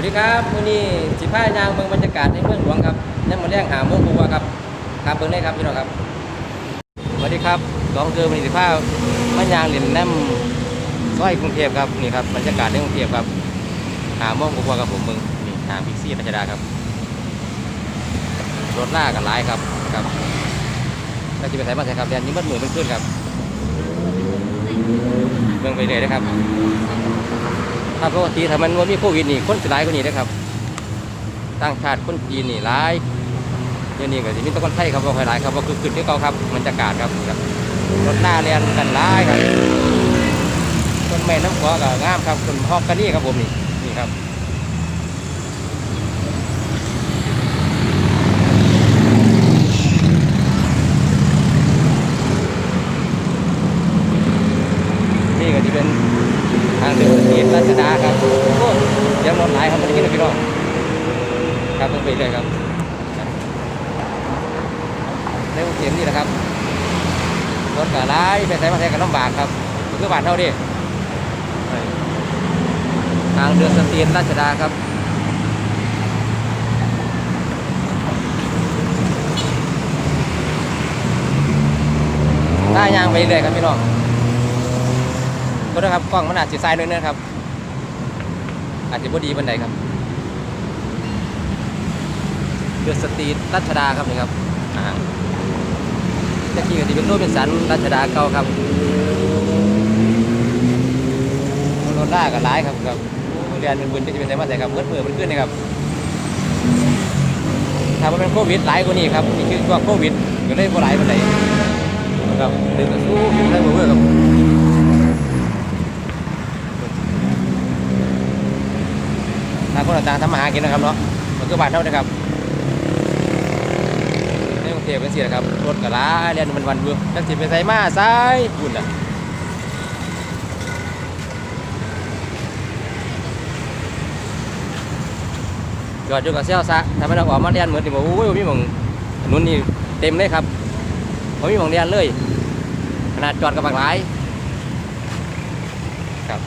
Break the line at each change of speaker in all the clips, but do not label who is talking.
วัสดีครับมื้อนี้สิพายางเมืองบรรยากาศในเมืองหลวงครับยังมาแรงหาโมงกว่าครับครับเบิ่งได้ครับพี่น้องครับสวัสดีครับสองคือมื้อนี้สิพามายางเหล่นน้ำซอยกรุงเทพครับนี่ครับบรรยากาศในกรุงเทพครับหาโมงกว่าครับผมเมืองนี่หาพิกซี่พัชดาครับรถล่ากันหลายครับครับถ้าจะไปใส่มาใส่ครับแดนนี้มัดมือมันขึ้นครับเมืองไปเลยนะครับ ถ้าปกติถ้ามันว่ามีโควิดนี่คนสิหลายกว่านี้นะครับต่างชาติคนจีนนี่หลายเดี๋ยวนี้ก็สิมีแตะคนไทยครับว่าหลายครับว่าคือขึ้นที่เก่าครับบรรยากาศครับรถหน้าเรียนกันหลายครับต้นไม้น้ำกอก็งามครับต้นฮอกกะนี่ครับผมนี่นี่ครับนี่ก็จะเป็น ทางเดินเขตราชดาครับโอ้ ยังรถหลายครับมันนี้นะพี่น้องครับต้องไปเลยครับในกรุงเทพนี่แหละครับรถก็หลายไปใส่มาใส่กันลำบากครับคือบาทเท่าดิทางเดินสเตียนราชดาครับถ้ายางไปเลยครับพี่น้องโทษนะครับกล้องมันอาจจะซ้ายด้วยนะครับ อาจจะพอดีบันไดครับเดือดสตรีรัชดาครับนี่ครับอ่าตะกี้ก็จะเป็นโรถเป็นสันรัชดาเก่าครับรถล่าก็ร้ายครับครับเรียนเป็นบุญจะเป็นไงมาแต่ครับเมื่อเมื่อมันขึ้นนะครับถ้ามันเป็นโควิดหลายกว่านี้ครับนี่คือตัวโควิดก็เลยบ่หลายบันไดครับดึงกระสู้ขึ้นได้บ่เบื่อครับ ต่างคนต่างทำมาหากินนะครับเนาะมันก็บานเท่านะครับในกรุงเทพเป็นสินะครับรถกระลาเรียนมันวันเบื่อจักสิไปใส่มาซ้ายบุญอะจอดอยู่กับเซลซะถ้าไม่เราออกมาเรียนเหมือนที่บอกโอ้ยมีหมองถนนนี่เต็มเลยครับผมมีหมองเรียนเลย ขนาดจอดกับบางหลายครับ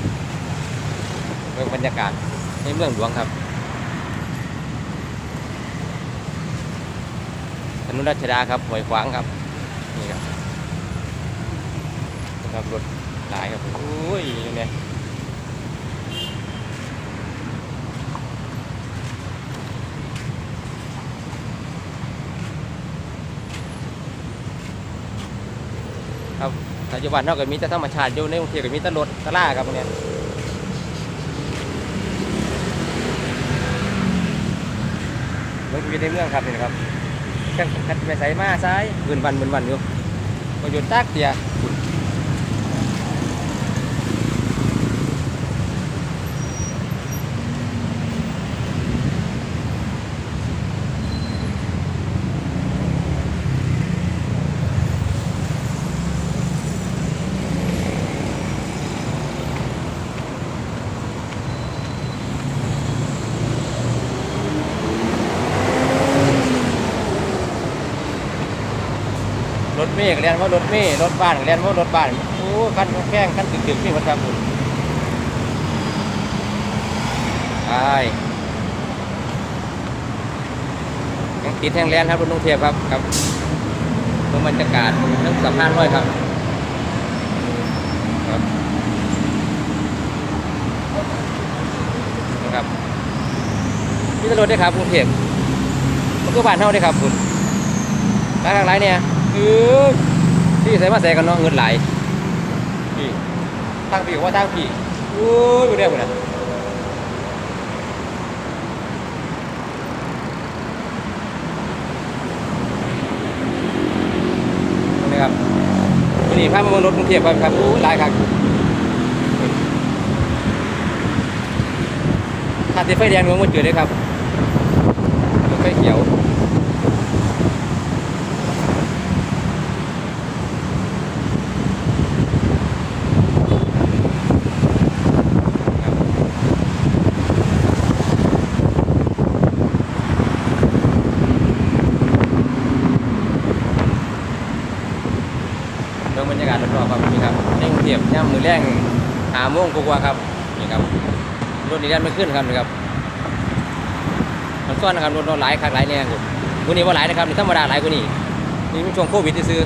เรื่องบรรยากาศ ในเมืองหลวงครับถนนรัชดาครับห้วยขวางครับนี่ครับนะครับรถหลายครับโอ้ยเนี่ยครับปัจจุบันเท่ากมีแต่ธรรมชาติอยู่ในกรุงเทพกับมีแต่รถตะล่าครับเนี่ย เมืองชีวิตในเมืองครับนี่นะครับแค่ขัดไปใส่มาซ้ายบืนวันบืนวันอยู่ก็หยุดตักเดีย รถเมฆเรียนว่ารถเมฆรถบ้านเรียนว่ารถบ้านโอ้คันแข้งคันตึกๆนี่มันทำบุญใช่ยังติดแห่งแลนครับรถนุ่งเทียบครับครับมืองบรรยากาศทั้งสะพานร้อยครับครับนะครับมีตำรวจด้วยครับกรุงเทพมันก็บ้านเท่าด้วยครับคุณร้านอะไรเนี่ย คือที่ใส่มาใส่กันเนาะเงินไหลายพี่ตั้งพี่ว่าตั้งพี่โอ้ยดูได้หมดนะนี่ครับวันนี้พามาเมืองรถกรุงเทพครับโอ้หลายครับถ้าติดไฟแดงเมืองมันเกิดเลยครับไฟเขียว เรื่องบรร ยากาศรอบๆครับนี่ครับในกรุงเทพย่ำมือแรงหาโมงกว่าครับนี่ครับรถนี้แล่นไม่ขึ้นครับนี่ครับมันซ้อนนะครับรถหลายคักหลายแน่ครับวันนี้ว่าหลายนะครับนี่ธรรมดาหลายกว่านี้นี่มันช่วงโควิดที่ซื้อ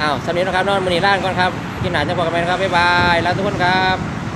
อ้าวสำเนียงนะครับนอนมือนี้ร้านก่อนครับกินหนาจะบอกกันไหมครับบ๊ายบายลาทุกคนครับ